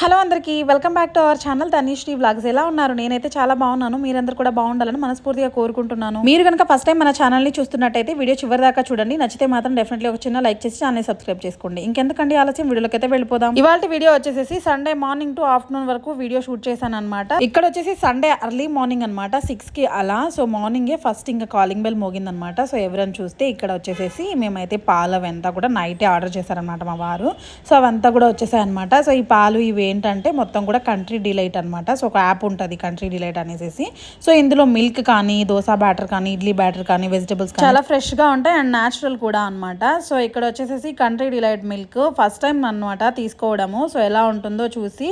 Hello అందరికీ welcome back to our channel Tanishri vlogs. ఎలా ఉన్నారు? నేనైతే చాలా బాగున్నాను. మీరందరూ కూడా బాగుండాలని మనస్ఫూర్తిగా కోరుకుంటున్నాను. మీరు కనుక ఫస్ట్ టైం మన ఛానల్ని చూస్తున్నట్టయితే వీడియో చివరి దాకా చూడండి. నచ్చితే మాత్రం డెఫినెట్లీ ఒక చిన్న లైక్ చేసి ఛానల్ సబ్స్క్రైబ్ చేసుకోండి. ఇంకెందుకండి ఆలస్యం? వీడియోలోకి అయితే వెళ్ళిపోదాం. ఇవాళ వీడియో వచ్చేసి సండే మార్నింగ్ టు ఆఫ్టర్నూన్ వరకు వీడియో షూట్ చేశాను అనమాట ఇక్కడ వచ్చేసి సండే అర్లీ మార్నింగ్ అనమాట సిక్స్కి అలా. సో మార్నింగే ఫస్ట్ ఇంకా కాలింగ్ బెల్ మోగిందనమాట సో ఎవరైనా చూస్తే ఇక్కడ వచ్చేసేసి మేమైతే పాలు అవంతా కూడా నైటే ఆర్డర్ చేశారనమాట మా వారు. సో అవంతా కూడా వచ్చేసాయి అనమాట సో ఈ పాలు ఇవి ఏంటంటే మొత్తం కూడా కంట్రీ డిలైట్ అనమాట సో ఒక యాప్ ఉంటుంది కంట్రీ డిలైట్ అనేసి సో ఇందులో మిల్క్ కానీ దోశ బ్యాటర్ కానీ ఇడ్లీ బ్యాటర్ కానీ వెజిటబుల్స్ చాలా ఫ్రెష్గా ఉంటాయి అండ్ న్యాచురల్ కూడా అనమాట సో ఇక్కడ వచ్చేసేసి Country Delight milk first time అనమాట తీసుకోవడము. సో ఎలా ఉంటుందో చూసి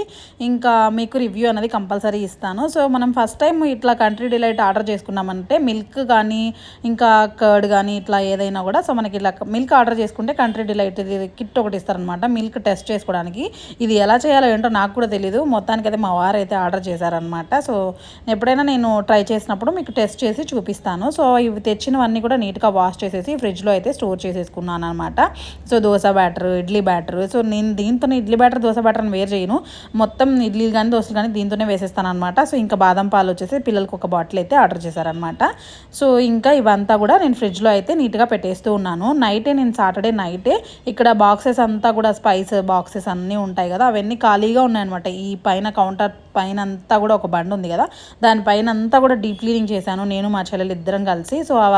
ఇంకా మీకు రివ్యూ అనేది కంపల్సరీ ఇస్తాను. సో మనం ఫస్ట్ టైం ఇట్లా కంట్రీ డిలైట్ ఆర్డర్ చేసుకున్నామంటే మిల్క్ కానీ ఇంకా కర్డ్ కానీ ఇట్లా ఏదైనా కూడా. సో మనకి ఇలా మిల్క్ ఆర్డర్ చేసుకుంటే కంట్రీ డిలైట్ కిట్ ఒకటి ఇస్తారనమాట మిల్క్ టెస్ట్ చేసుకోవడానికి. ఇది ఎలా చేయాలో ఏంటో నాకు కూడా తెలియదు మొత్తానికి అయితే మా వారు అయితే ఆర్డర్ చేశారనమాట సో ఎప్పుడైనా నేను ట్రై చేసినప్పుడు మీకు టెస్ట్ చేసి చూపిస్తాను. సో ఇవి తెచ్చినవన్నీ కూడా నీట్గా వాష్ చేసేసి ఫ్రిడ్జ్లో అయితే స్టోర్ చేసేసుకున్నాను అనమాట so dosa batter idli batter. So నేను దీంతో ఇడ్లీ బ్యాటర్ దోశ బ్యాటర్ వేరు చేయను. మొత్తం ఇడ్లీలు కానీ దోశలు కానీ దీంతోనే వేసేస్తాను అనమాట సో ఇంకా బాదం పాలు వచ్చేసి పిల్లలకి ఒక బాటిల్ అయితే ఆర్డర్ చేశారనమాట సో ఇంకా ఇవంతా కూడా నేను ఫ్రిడ్జ్లో అయితే నీట్గా పెట్టేస్తూ ఉన్నాను. నైటే నేను సాటర్డే నైటే ఇక్కడ బాక్సెస్ అంతా కూడా స్పైస్ బాక్సెస్ అన్నీ ఉంటాయి కదా అవన్నీ ఖాళీ ఖాళీగా ఉన్నాయన్నమాట. ఈ పైన కౌంటర్ పైన అంతా కూడా ఒక బండి ఉంది కదా. దానిపైన అంతా కూడా డీప్ క్లీనింగ్ చేశాను. నేను మా చెల్లెలు ఇద్దరం కలిసి. సో ఆ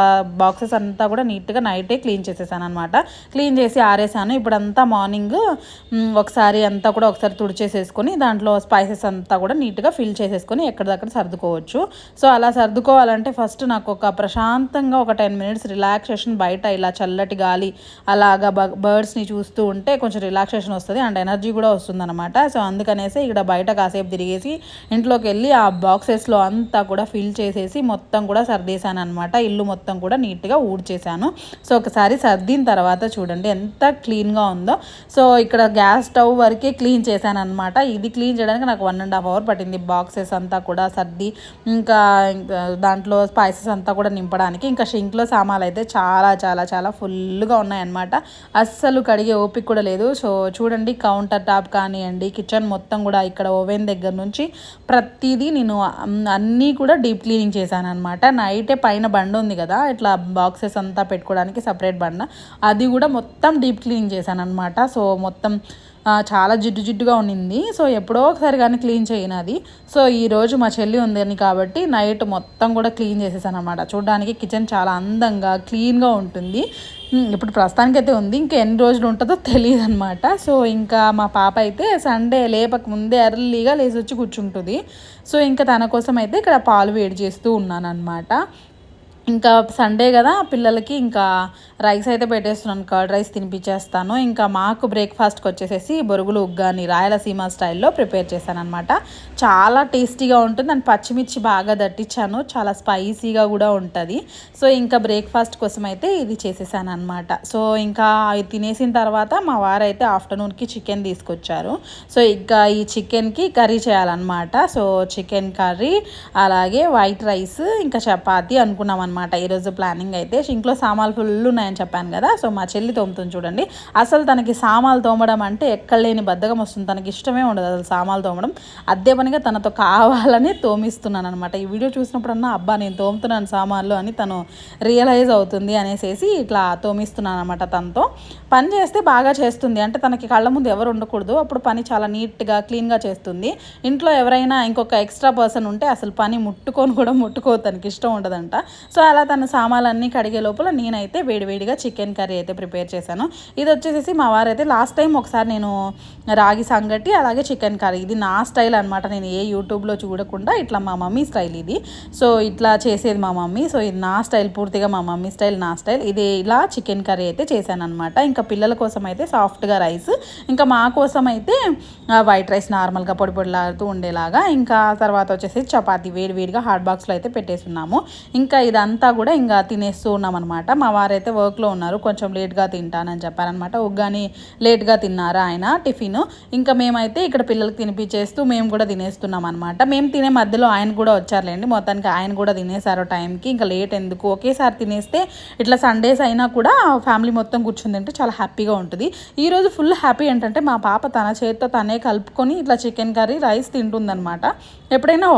బాక్సెస్ అంతా కూడా నీట్గా నైటే క్లీన్ చేసేసాను అనమాట క్లీన్ చేసి ఆరేసాను. ఇప్పుడంతా మార్నింగ్ ఒకసారి అంతా కూడా ఒకసారి తుడిచేసేసుకొని దాంట్లో స్పైసెస్ అంతా కూడా నీట్గా ఫిల్ చేసేసుకొని ఎక్కడిదక్కడ సర్దుకోవచ్చు. సో అలా సర్దుకోవాలంటే ఫస్ట్ నాకు ఒక ప్రశాంతంగా ఒక టెన్ మినిట్స్ రిలాక్సేషన్ బయట ఇలా చల్లటి గాలి అలాగా బర్డ్స్ని చూస్తూ ఉంటే కొంచెం రిలాక్సేషన్ వస్తుంది. అండ్ ఎనర్జీ కూడా వస్తుంది అనమాట సో అందుకనేసి ఇక్కడ బయట కాసేపు తిరిగేసి ఇంట్లోకి వెళ్ళి ఆ బాక్సెస్లో అంతా కూడా ఫిల్ చేసేసి మొత్తం కూడా సర్దేశాను అనమాట ఇల్లు మొత్తం కూడా నీట్గా ఊడ్చేసాను సో ఒకసారి సర్దిన తర్వాత చూడండి ఎంత క్లీన్గా ఉందో. సో ఇక్కడ గ్యాస్ స్టవ్ వరకే క్లీన్ చేశాను అనమాట ఇది క్లీన్ చేయడానికి నాకు వన్ అండ్ హాఫ్ అవర్ పట్టింది బాక్సెస్ అంతా కూడా సర్ది ఇంకా దాంట్లో స్పైసెస్ అంతా కూడా నింపడానికి. ఇంకా షింక్లో సామాన్లు అయితే చాలా చాలా చాలా ఫుల్గా ఉన్నాయన్నమాట. అస్సలు కడిగే ఓపిక కూడా లేదు. సో చూడండి కౌంటర్ టాప్ కానివ్వండి కిచెన్ మొత్తం కూడా ఇక్కడ ఓవెన్ దగ్గర నుంచి ప్రతిదీ నేను అన్నీ కూడా డీప్ క్లీనింగ్ చేశాను అనమాట నైటే పైన బండ ఉంది కదా ఇట్లా బాక్సెస్ అంతా పెట్టుకోవడానికి సపరేట్ బండ. అది కూడా మొత్తం డీప్ క్లీనింగ్ చేశాను అనమాట సో మొత్తం చాలా జిడ్డు జిడ్డుగా ఉండింది సో ఎప్పుడో ఒకసారి కానీ క్లీన్ చేయను అది. సో ఈరోజు మా చెల్లి ఉందని కాబట్టి నైట్ మొత్తం కూడా క్లీన్ చేసేసాను అనమాట చూడడానికి కిచెన్ చాలా అందంగా క్లీన్గా ఉంటుంది. ఇప్పుడు ప్రస్తుతానికి అయితే ఉంది. ఇంకా ఎన్ని రోజులు ఉంటుందో తెలియదు అనమాట సో ఇంకా మా పాప అయితే సండే లేపక ముందే ఎర్లీగా లేచి వచ్చి కూర్చుంటుంది. సో ఇంకా తన కోసం అయితే ఇక్కడ పాలు వేడి చేస్తూ ఉన్నాను అనమాట ఇంకా సండే కదా పిల్లలకి ఇంకా రైస్ అయితే పెట్టేస్తున్నాను కర్డ్ రైస్ తినిపించేస్తాను. ఇంకా మాకు బ్రేక్ఫాస్ట్కి వచ్చేసేసి బొరుగులు ఉగ్గాని రాయలసీమ స్టైల్లో ప్రిపేర్ చేశాను అనమాట చాలా టేస్టీగా ఉంటుంది. అండ్ పచ్చిమిర్చి బాగా దట్టించాను చాలా స్పైసీగా కూడా ఉంటుంది. సో ఇంకా బ్రేక్ఫాస్ట్ కోసం అయితే ఇది చేసేసాను అనమాట సో ఇంకా అవి తినేసిన తర్వాత మా వారైతే ఆఫ్టర్నూన్కి చికెన్ తీసుకొచ్చారు. సో ఇంకా ఈ చికెన్కి కర్రీ చేయాలన్నమాట. సో చికెన్ కర్రీ అలాగే వైట్ రైస్ ఇంకా చపాతి అనుకున్నాం అనమాట ఈరోజు ప్లానింగ్ అయితే ఇంట్లో సామాన్లు ఫుల్ ఉన్నాయని చెప్పాను కదా సో మా చెల్లి తోముతుంది చూడండి. అసలు తనకి సామాన్లు తోమడం అంటే ఎక్కడ లేని బద్దకం వస్తుంది. తనకి ఇష్టమే ఉండదు అసలు సామాన్లు తోమడం. అదే పనిగా తనతో కావాలని తోమిస్తున్నాను అనమాట ఈ వీడియో చూసినప్పుడన్నా అబ్బా నేను తోముతున్నాను సామాన్లు అని తను రియలైజ్ అవుతుంది అనేసి ఇట్లా తోమిస్తున్నాను అనమాట తనతో. పని చేస్తే బాగా చేస్తుంది. అంటే తనకి కళ్ళ ముందు ఎవరు ఉండకూడదు. అప్పుడు పని చాలా నీట్గా క్లీన్గా చేస్తుంది. ఇంట్లో ఎవరైనా ఇంకొక ఎక్స్ట్రా పర్సన్ ఉంటే అసలు పని ముట్టుకొని కూడా ముట్టుకో తనకి ఇష్టం ఉండదంట. సో అలా తన సామాన్లన్నీ కడిగే లోపల నేనైతే వేడివేడిగా చికెన్ కర్రీ అయితే ప్రిపేర్ చేశాను. ఇది వచ్చేసి మా వారైతే లాస్ట్ టైం ఒకసారి నేను రాగి సంగటి అలాగే చికెన్ కర్రీ. ఇది నా స్టైల్ అనమాట నేను ఏ యూట్యూబ్లో చూడకుండా ఇట్లా మా మమ్మీ స్టైల్ ఇది. సో ఇట్లా చేసేది మా మమ్మీ. సో ఇది నా స్టైల్. పూర్తిగా మా మమ్మీ స్టైల్ నా స్టైల్. ఇది ఇలా చికెన్ కర్రీ అయితే చేశాను అనమాట ఇంకా పిల్లల కోసం అయితే సాఫ్ట్గా రైస్. ఇంకా మా కోసం అయితే వైట్ రైస్ నార్మల్గా పొడి పొడిలాడుతూ ఉండేలాగా. ఇంకా తర్వాత వచ్చేసి చపాతీ వేడి వేడిగా హాట్ బాక్స్లో అయితే పెట్టేస్తున్నాము ఇంకా ఇదంతా అంతా కూడా ఇంకా తినేస్తూ ఉన్నామన్నమాట. మా వారైతే వర్క్లో ఉన్నారు. కొంచెం లేట్గా తింటానని చెప్పారనమాట ఉగ్గాని లేట్గా తిన్నారా ఆయన టిఫిన్. ఇంకా మేమైతే ఇక్కడ పిల్లలకి తినిపించేస్తూ మేము కూడా తినేస్తున్నాం అనమాట మేము తినే మధ్యలో ఆయన కూడా వచ్చారులేండి. మొత్తానికి ఆయన కూడా తినేసారు టైంకి. ఇంకా లేట్ ఎందుకు? ఒకేసారి తినేస్తే ఇట్లా సండేస్ అయినా కూడా ఫ్యామిలీ మొత్తం కూర్చుని తింటే చాలా హ్యాపీగా ఉంటుంది. ఈరోజు ఫుల్ హ్యాపీ ఏంటంటే మా పాప తన చేతితో తనే కలుపుకొని ఇట్లా చికెన్ కర్రీ రైస్ తింటుందన్నమాట. ఎప్పుడైనా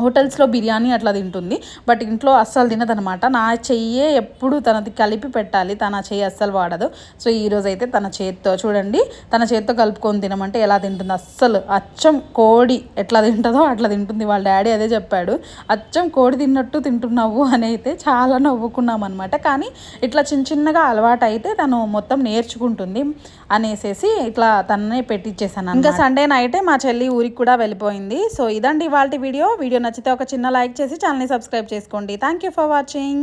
హోటల్స్లో బిర్యానీ అట్లా తింటుంది బట్ ఇంట్లో అస్సలు తినదనమాట నా చెయ్యే ఎప్పుడు తనది కలిపి పెట్టాలి తన చెయ్యి అస్సలు వాడదు. సో ఈరోజు అయితే తన చేత్తో చూడండి తన చేత్తో కలుపుకొని తినమంటే ఎలా తింటుంది? అస్సలు అచ్చం కోడి ఎట్లా తింటుందో అట్లా తింటుంది. వాళ్ళ డాడీ అదే చెప్పాడు అచ్చం కోడి తిన్నట్టు తింటున్నావు అని అయితే చాలా నవ్వుకున్నాం అనమాట కానీ ఇట్లా చిన్న చిన్నగా అలవాటు అయితే తను మొత్తం నేర్చుకుంటుంది అనేసేసి ఇట్లా తననే పెట్టించేసాను ఇంకా సండే నైటే మా చెల్లి ఊరికి కూడా వెళ్ళిపోయింది. సో ఇదండి ఇవాళ వీడియో. వీడియో నచ్చితే ఒక చిన్న లైక్ చేసి ఛానల్ని సబ్స్క్రైబ్ చేసుకోండి. Thank you for watching